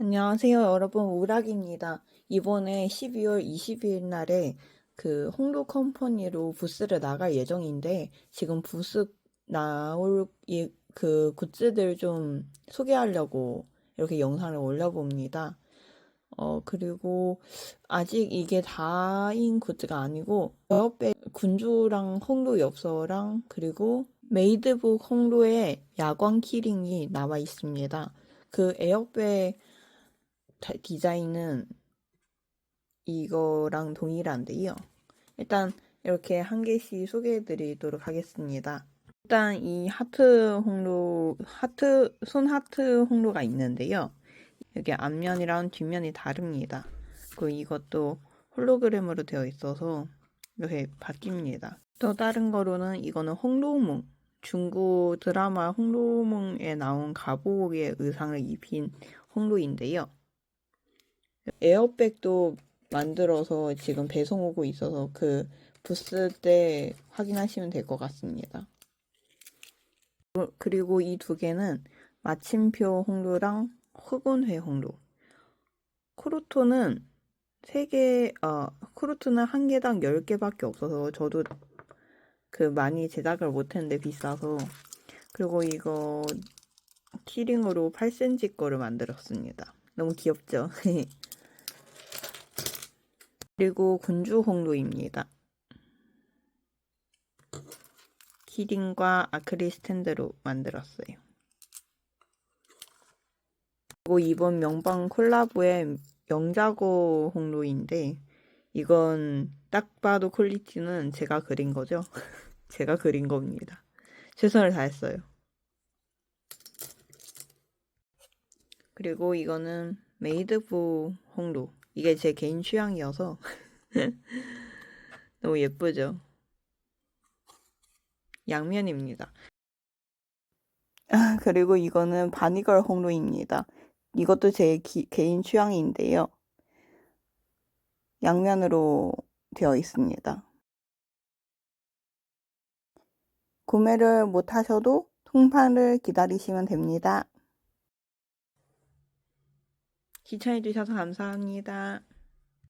안녕하세요, 여러분. 우락입니다. 이번에 12월 22일 날에 그 홍로 컴퍼니로 부스를 나갈 예정인데, 지금 부스 나올 이- 그 굿즈들 좀 소개하려고 이렇게 영상을 올려봅니다. 어, 그리고 아직 이게 다인 굿즈가 아니고, 에어백 군주랑 홍로 엽서랑, 그리고 메이드북 홍로의 야광 키링이 나와 있습니다. 그 에어백 다- 디자인은 이거랑 동일한데요. 일단 이렇게 한 개씩 소개해 드리도록 하겠습니다. 일단 이 하트 홍로, 하트, 손 하트 홍로가 있는데요. 여기 앞면이랑 뒷면이 다릅니다. 그리고 이것도 홀로그램으로 되어 있어서 이렇게 바뀝니다. 또 다른 거로는 이거는 홍로몽. 중국 드라마 홍로몽에 나온 가복의 의상을 입힌 홍로인데요. 에어백도 만들어서 지금 배송 오고 있어서 그 부스 때 확인하시면 될 것 같습니다. 그- 그리고 이 두 개는 마침표 홍로랑 흑운회 홍로. 크루토는 세 개, 어, 크루토는 한 개당 10개밖에 없어서 저도 그 많이 제작을 못했는데 비싸서. 그리고 이거 키링으로 8cm 거를 만들었습니다. 너무 귀엽죠? 그리고 군주 홍로입니다. 키링과 아크릴 스탠드로 만들었어요. 그리고 이번 명방 콜라보의 영자고 홍로인데 이건 딱 봐도 퀄리티는 제가 그린 거죠. 제가 그린 겁니다. 최선을 다했어요. 그리고 이거는 메이드부 홍로. 이게 제 개인 취향이어서 너무 예쁘죠? 양면입니다. 아, 그리고 이거는 바니걸 홍로입니다. 이것도 제 기- 개인 취향인데요. 양면으로 되어 있습니다. 구매를 못 하셔도 통판을 기다리시면 됩니다. 시청해주셔서 감사합니다.